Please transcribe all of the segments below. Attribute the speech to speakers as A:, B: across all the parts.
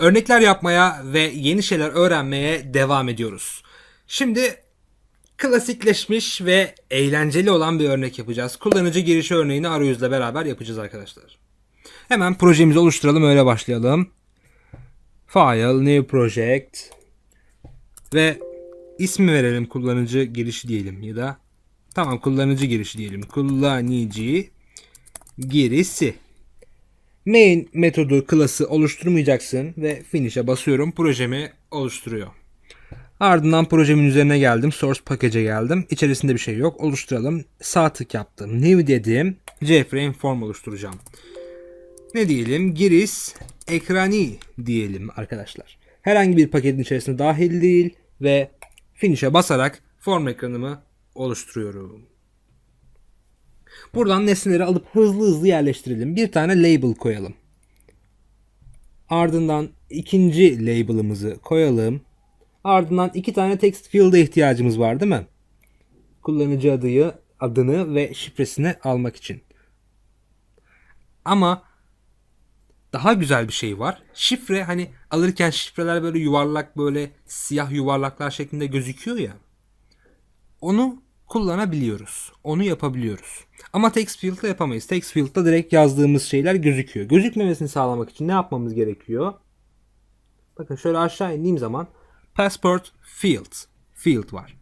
A: Örnekler yapmaya ve yeni şeyler öğrenmeye devam ediyoruz. Şimdi klasikleşmiş ve eğlenceli olan bir örnek yapacağız. Kullanıcı girişi örneğini arayüzle beraber yapacağız arkadaşlar. Hemen projemizi oluşturalım öyle başlayalım. File, New Project ve ismi verelim kullanıcı girişi diyelim ya da tamam kullanıcı girişi diyelim. Kullanıcı girisi. Main metodu klası oluşturmayacaksın ve finish'e basıyorum. Projemi oluşturuyor. Ardından projemin üzerine geldim. Source package'e geldim. İçerisinde bir şey yok. Oluşturalım. Sağ tık yaptım. New dedim. JFrame form oluşturacağım. Ne diyelim? Giriş ekrani diyelim arkadaşlar. Herhangi bir paketin içerisine dahil değil ve finish'e basarak form ekranımı oluşturuyorum. Buradan nesneleri alıp hızlı hızlı yerleştirelim. Bir tane label koyalım. Ardından ikinci label'ımızı koyalım. Ardından iki tane text field'a ihtiyacımız var değil mi? Kullanıcı adıyı, adını ve şifresini almak için. Ama daha güzel bir şey var. Şifre hani alırken şifreler böyle yuvarlak böyle siyah yuvarlaklar şeklinde gözüküyor ya. Onu kullanabiliyoruz. Onu yapabiliyoruz. Ama text field'da yapamayız. Text field'da direkt yazdığımız şeyler gözüküyor. Gözükmemesini sağlamak için ne yapmamız gerekiyor? Bakın şöyle aşağı indiğim zaman passport field field var.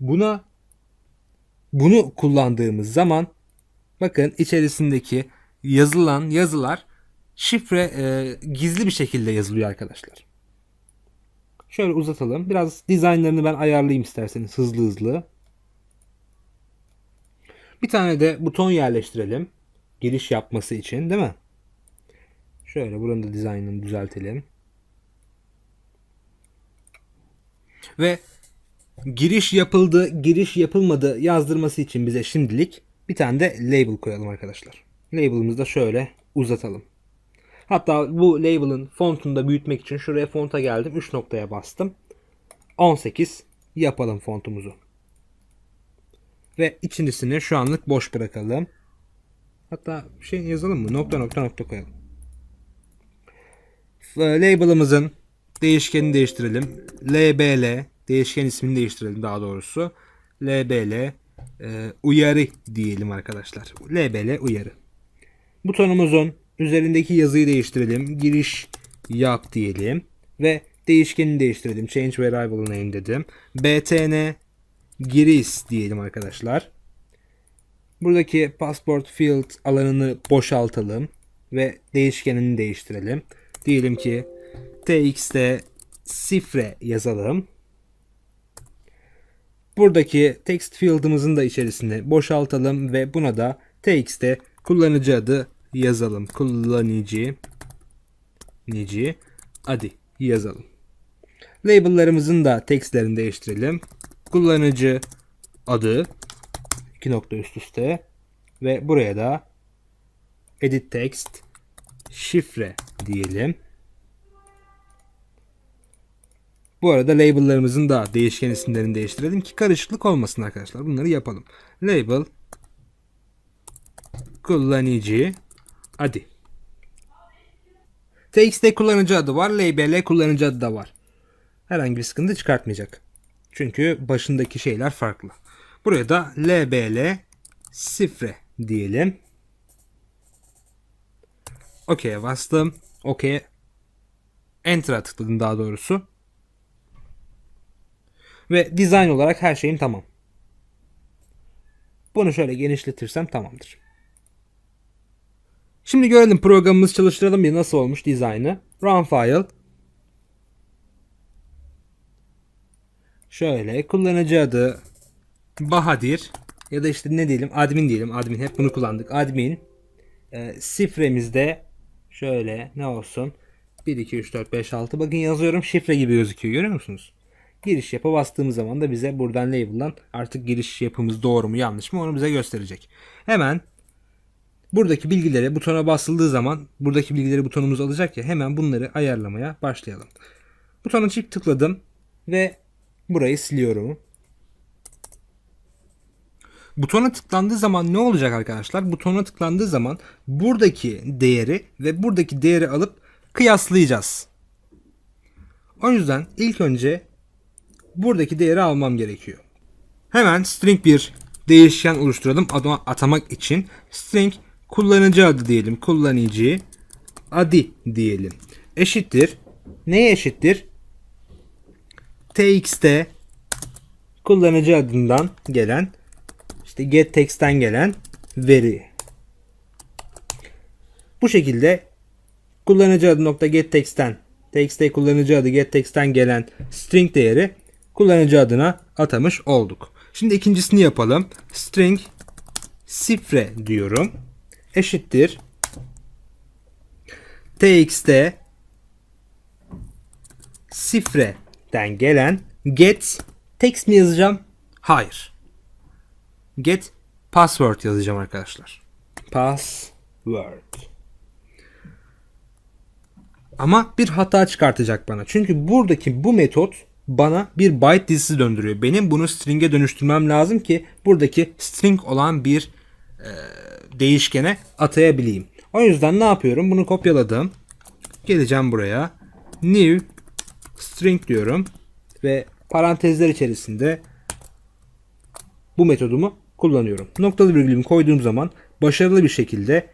A: Buna bunu kullandığımız zaman bakın içerisindeki yazılan yazılar şifre e, gizli bir şekilde yazılıyor arkadaşlar. Şöyle uzatalım. Biraz dizaynlarını ben ayarlayayım isterseniz hızlı hızlı. Bir tane de buton yerleştirelim. Giriş yapması için değil mi? Şöyle buranın da dizaynını düzeltelim. Ve giriş yapıldı, giriş yapılmadı yazdırması için bize şimdilik bir tane de label koyalım arkadaşlar. Label'ımızı da şöyle uzatalım. Hatta bu label'ın fontunu da büyütmek için şuraya fonta geldim. 3 noktaya bastım. 18 yapalım fontumuzu. Ve içincisini şu anlık boş bırakalım. Hatta şey yazalım mı? Nokta nokta nokta koyalım. Label'ımızın değişkenini değiştirelim. LBL değişken ismini değiştirelim daha doğrusu. LBL e, uyarı diyelim arkadaşlar. LBL uyarı. Butonumuzun üzerindeki yazıyı değiştirelim. Giriş yap diyelim. Ve değişkenini değiştirelim. Change variable name dedim. btn giriş diyelim arkadaşlar. Buradaki passport field alanını boşaltalım ve değişkenini değiştirelim. Diyelim ki tx'te sifre yazalım. Buradaki text field'ımızın da içerisine boşaltalım ve buna da tx'te kullanıcı adı yazalım. Kullanıcı nici adı yazalım. Label'larımızın da textlerini değiştirelim. Kullanıcı adı iki nokta üst üste ve buraya da edit text şifre diyelim. Bu arada label'larımızın da değişken isimlerini değiştirelim ki karışıklık olmasın arkadaşlar. Bunları yapalım. Label kullanıcı adı. TXT kullanıcı adı var. LBL kullanıcı adı da var. Herhangi bir sıkıntı çıkartmayacak. Çünkü başındaki şeyler farklı. Buraya da LBL sifre diyelim. OK'ye bastım. OK'ye Enter'a tıkladım daha doğrusu. Ve dizayn olarak her şeyim tamam. Bunu şöyle genişletirsem tamamdır. Şimdi görelim programımızı çalıştıralım bir nasıl olmuş dizaynı. Run file. Şöyle kullanıcı adı Bahadir ya da işte ne diyelim admin diyelim admin hep bunu kullandık admin e, şifremizde şöyle ne olsun 1 2 3 4 5 6 bakın yazıyorum şifre gibi gözüküyor görüyor musunuz? Giriş yapı bastığımız zaman da bize buradan label'dan artık giriş yapımız doğru mu yanlış mı onu bize gösterecek. Hemen buradaki bilgileri butona basıldığı zaman buradaki bilgileri butonumuz alacak ya hemen bunları ayarlamaya başlayalım. Butona çift tıkladım ve burayı siliyorum. Butona tıklandığı zaman ne olacak arkadaşlar? Butona tıklandığı zaman buradaki değeri ve buradaki değeri alıp kıyaslayacağız. O yüzden ilk önce buradaki değeri almam gerekiyor. Hemen string bir değişken oluşturalım adama atamak için. String kullanıcı adı diyelim. Kullanıcı adı diyelim. Eşittir. Neye eşittir? Txt kullanıcı adından gelen işte get text'ten gelen veri. Bu şekilde kullanıcı adı nokta get text'ten txt kullanıcı adı get text'ten gelen string değeri kullanıcı adına atamış olduk. Şimdi ikincisini yapalım. String sifre diyorum. Eşittir. txt sifreden gelen get text mi yazacağım? Hayır. Get password yazacağım arkadaşlar. Password. Ama bir hata çıkartacak bana. Çünkü buradaki bu metot bana bir byte dizisi döndürüyor. Benim bunu string'e dönüştürmem lazım ki buradaki string olan bir e, değişkene atayabileyim. O yüzden ne yapıyorum? Bunu kopyaladım. Geleceğim buraya. New string diyorum ve parantezler içerisinde bu metodumu kullanıyorum. Noktalı virgülümü koyduğum zaman başarılı bir şekilde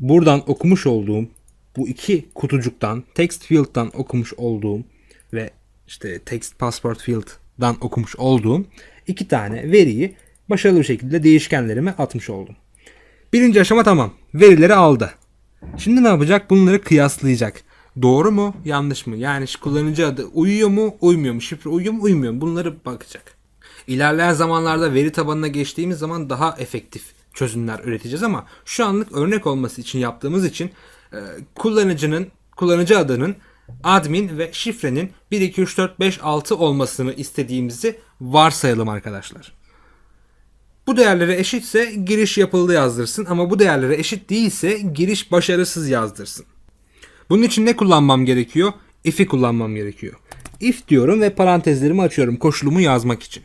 A: buradan okumuş olduğum bu iki kutucuktan text field'dan okumuş olduğum ve işte text passport field'dan okumuş olduğum iki tane veriyi başarılı bir şekilde değişkenlerime atmış oldum. Birinci aşama tamam. Verileri aldı. Şimdi ne yapacak? Bunları kıyaslayacak. Doğru mu? Yanlış mı? Yani kullanıcı adı uyuyor mu? Uymuyor mu? Şifre uyuyor mu? Uymuyor mu? Bunları bakacak. İlerleyen zamanlarda veri tabanına geçtiğimiz zaman daha efektif çözümler üreteceğiz ama şu anlık örnek olması için yaptığımız için e, kullanıcının kullanıcı adının admin ve şifrenin 1 2 3 4 5 6 olmasını istediğimizi varsayalım arkadaşlar. Bu değerlere eşitse giriş yapıldı yazdırsın ama bu değerlere eşit değilse giriş başarısız yazdırsın. Bunun için ne kullanmam gerekiyor? If'i kullanmam gerekiyor. If diyorum ve parantezlerimi açıyorum koşulumu yazmak için.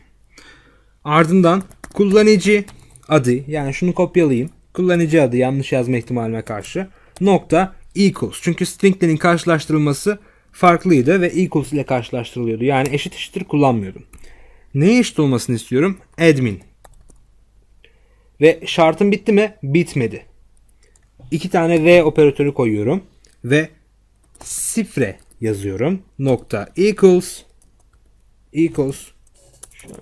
A: Ardından kullanıcı adı yani şunu kopyalayayım. Kullanıcı adı yanlış yazma ihtimalime karşı nokta equals. Çünkü stringlerin karşılaştırılması farklıydı ve equals ile karşılaştırılıyordu. Yani eşit eşittir kullanmıyordum. Neye eşit olmasını istiyorum? Admin. Ve şartım bitti mi? Bitmedi. İki tane V operatörü koyuyorum ve sifre yazıyorum. Nokta equals equals şöyle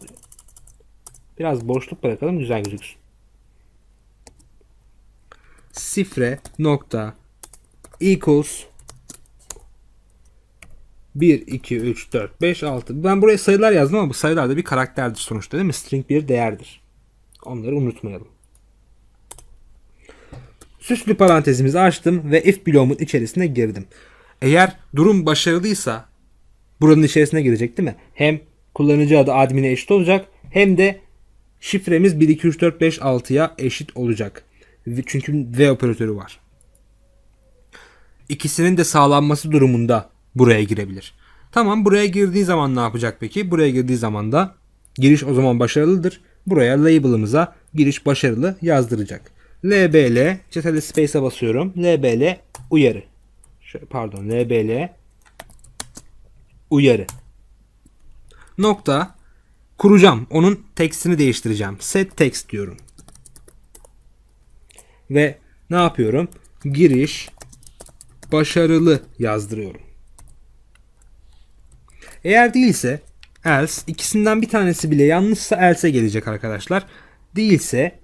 A: biraz boşluk bırakalım güzel gözüksün. Sifre nokta equals 1, 2, 3, 4, 5, 6. Ben buraya sayılar yazdım ama bu sayılar da bir karakterdir sonuçta değil mi? String bir değerdir. Onları unutmayalım. Süslü parantezimizi açtım ve if bloğumun içerisine girdim. Eğer durum başarılıysa buranın içerisine girecek değil mi? Hem kullanıcı adı admin'e eşit olacak hem de şifremiz 1 2 3 4 5 6'ya eşit olacak. Çünkü V operatörü var. İkisinin de sağlanması durumunda buraya girebilir. Tamam buraya girdiği zaman ne yapacak peki? Buraya girdiği zaman da giriş o zaman başarılıdır. Buraya label'ımıza giriş başarılı yazdıracak. LBL CTRL space'e basıyorum. LBL uyarı. Şöyle, pardon LBL uyarı. Nokta kuracağım. Onun tekstini değiştireceğim. Set text diyorum. Ve ne yapıyorum? Giriş başarılı yazdırıyorum. Eğer değilse else ikisinden bir tanesi bile yanlışsa else'e gelecek arkadaşlar. Değilse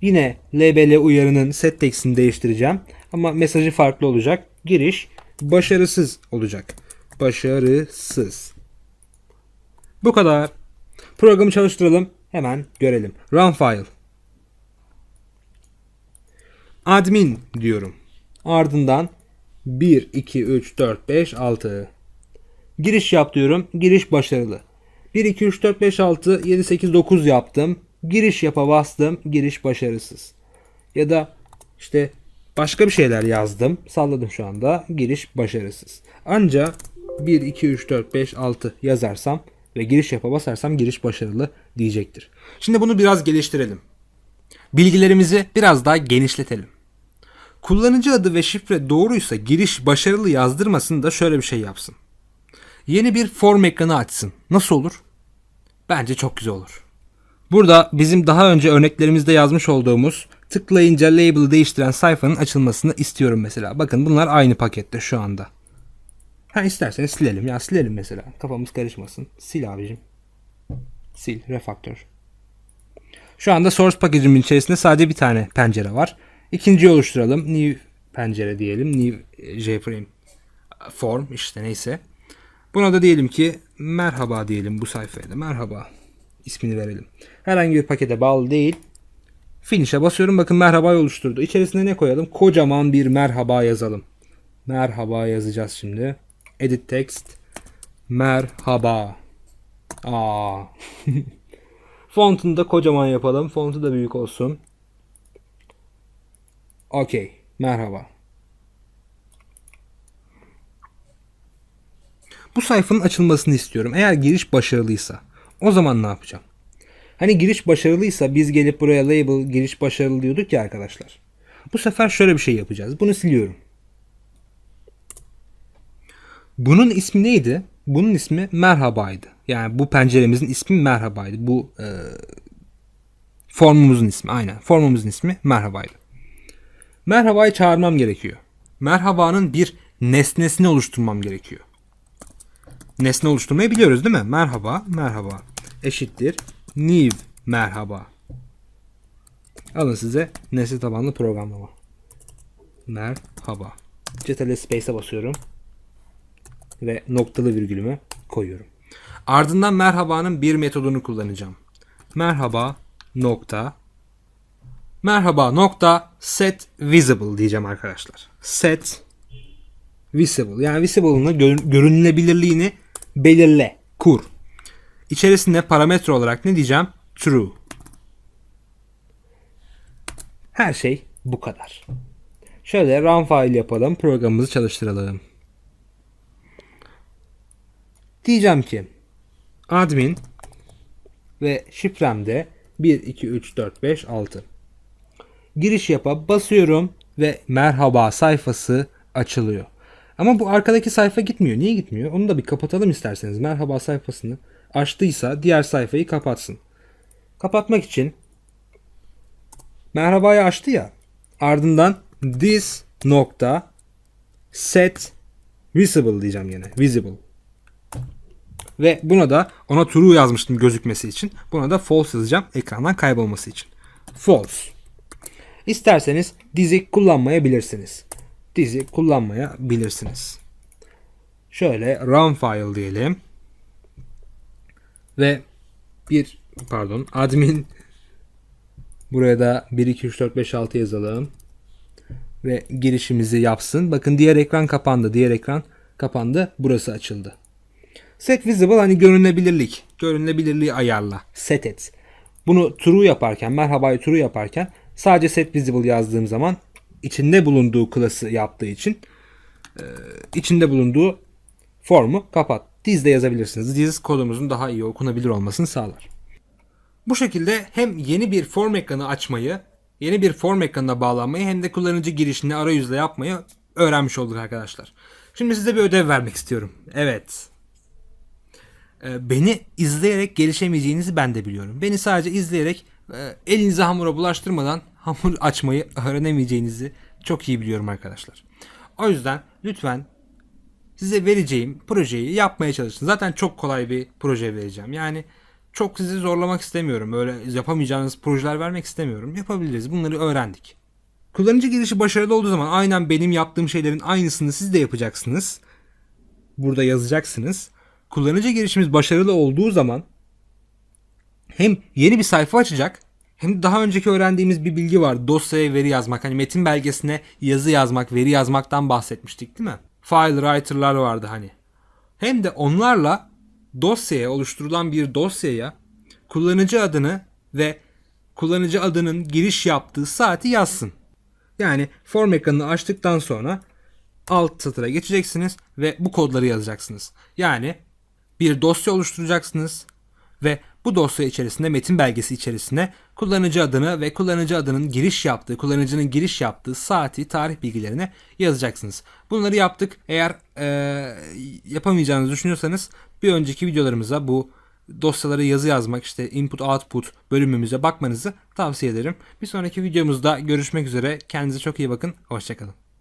A: yine LBL uyarının set text'ini değiştireceğim. Ama mesajı farklı olacak. Giriş başarısız olacak. Başarısız. Bu kadar. Programı çalıştıralım. Hemen görelim. Run file. Admin diyorum. Ardından 1, 2, 3, 4, 5, 6. Giriş yap diyorum. Giriş başarılı. 1, 2, 3, 4, 5, 6, 7, 8, 9 yaptım. Giriş yapa bastım. Giriş başarısız. Ya da işte başka bir şeyler yazdım. Salladım şu anda. Giriş başarısız. Ancak 1, 2, 3, 4, 5, 6 yazarsam ve giriş yapa basarsam giriş başarılı diyecektir. Şimdi bunu biraz geliştirelim. Bilgilerimizi biraz daha genişletelim. Kullanıcı adı ve şifre doğruysa giriş başarılı yazdırmasın da şöyle bir şey yapsın. yeni bir form ekranı açsın. Nasıl olur? Bence çok güzel olur. Burada bizim daha önce örneklerimizde yazmış olduğumuz tıklayınca label'ı değiştiren sayfanın açılmasını istiyorum mesela. Bakın bunlar aynı pakette şu anda. Ha isterseniz silelim ya silelim mesela. Kafamız karışmasın. Sil abicim. Sil. Refaktör. Şu anda source package'imin içerisinde sadece bir tane pencere var. İkinciyi oluşturalım. New pencere diyelim. New e, JFrame form işte neyse. Buna da diyelim ki merhaba diyelim bu sayfaya da. Merhaba ismini verelim. Herhangi bir pakete bağlı değil. Finish'e basıyorum. Bakın merhaba oluşturdu. İçerisine ne koyalım? Kocaman bir merhaba yazalım. Merhaba yazacağız şimdi. Edit text. Merhaba. Aa. Fontunu da kocaman yapalım. Fontu da büyük olsun. Okey. Merhaba. Bu sayfanın açılmasını istiyorum. Eğer giriş başarılıysa o zaman ne yapacağım? Hani giriş başarılıysa biz gelip buraya label giriş başarılı diyorduk ya arkadaşlar. Bu sefer şöyle bir şey yapacağız. Bunu siliyorum. Bunun ismi neydi? Bunun ismi merhabaydı. Yani bu penceremizin ismi merhabaydı. Bu e, formumuzun ismi aynen. Formumuzun ismi merhabaydı. Merhabayı çağırmam gerekiyor. Merhabanın bir nesnesini oluşturmam gerekiyor. Nesne oluşturmayı biliyoruz değil mi? Merhaba, merhaba eşittir new merhaba. Alın size nesne tabanlı programlama. Merhaba. Ctrl Space'e basıyorum. Ve noktalı virgülümü koyuyorum. Ardından merhabanın bir metodunu kullanacağım. Merhaba nokta merhaba nokta set visible diyeceğim arkadaşlar. Set visible yani visible'ını gör- görünülebilirliğini belirle, kur. İçerisinde parametre olarak ne diyeceğim? True. Her şey bu kadar. Şöyle run file yapalım, programımızı çalıştıralım. Diyeceğim ki admin ve şifremde 1 2 3 4 5 6. Giriş yapa basıyorum ve merhaba sayfası açılıyor. Ama bu arkadaki sayfa gitmiyor. Niye gitmiyor? Onu da bir kapatalım isterseniz. Merhaba sayfasını açtıysa diğer sayfayı kapatsın. Kapatmak için merhabayı açtı ya. Ardından this nokta set visible diyeceğim yine. Visible. Ve buna da ona true yazmıştım gözükmesi için. Buna da false yazacağım ekrandan kaybolması için. False. İsterseniz dizi kullanmayabilirsiniz. Dizi kullanmayabilirsiniz. Şöyle run file diyelim. Ve bir pardon admin buraya da 1 2 3 4 5 6 yazalım. Ve girişimizi yapsın. Bakın diğer ekran kapandı. Diğer ekran kapandı. Burası açıldı. Set visible hani görünebilirlik. Görünebilirliği ayarla. Set et. Bunu true yaparken, merhabayı true yaparken sadece set visible yazdığım zaman içinde bulunduğu klası yaptığı için e, içinde bulunduğu formu kapat. Dizde yazabilirsiniz. Diz kodumuzun daha iyi okunabilir olmasını sağlar. Bu şekilde hem yeni bir form ekranı açmayı, yeni bir form ekranına bağlanmayı hem de kullanıcı girişini arayüzle yapmayı öğrenmiş olduk arkadaşlar. Şimdi size bir ödev vermek istiyorum. Evet. Ee, Beni izleyerek gelişemeyeceğinizi ben de biliyorum. Beni sadece izleyerek e, elinizi hamura bulaştırmadan hamur açmayı öğrenemeyeceğinizi çok iyi biliyorum arkadaşlar. O yüzden lütfen size vereceğim projeyi yapmaya çalışın. Zaten çok kolay bir proje vereceğim. Yani çok sizi zorlamak istemiyorum. Öyle yapamayacağınız projeler vermek istemiyorum. Yapabiliriz. Bunları öğrendik. Kullanıcı girişi başarılı olduğu zaman aynen benim yaptığım şeylerin aynısını siz de yapacaksınız. Burada yazacaksınız. Kullanıcı girişimiz başarılı olduğu zaman hem yeni bir sayfa açacak hem de daha önceki öğrendiğimiz bir bilgi var. Dosyaya veri yazmak. Hani metin belgesine yazı yazmak, veri yazmaktan bahsetmiştik değil mi? File writer'lar vardı hani. Hem de onlarla dosyaya oluşturulan bir dosyaya kullanıcı adını ve kullanıcı adının giriş yaptığı saati yazsın. Yani form ekranını açtıktan sonra alt satıra geçeceksiniz ve bu kodları yazacaksınız. Yani bir dosya oluşturacaksınız ve bu dosya içerisinde metin belgesi içerisine kullanıcı adını ve kullanıcı adının giriş yaptığı, kullanıcının giriş yaptığı saati, tarih bilgilerini yazacaksınız. Bunları yaptık. Eğer e, yapamayacağınızı düşünüyorsanız bir önceki videolarımıza bu dosyaları yazı yazmak işte input output bölümümüze bakmanızı tavsiye ederim. Bir sonraki videomuzda görüşmek üzere. Kendinize çok iyi bakın. Hoşçakalın.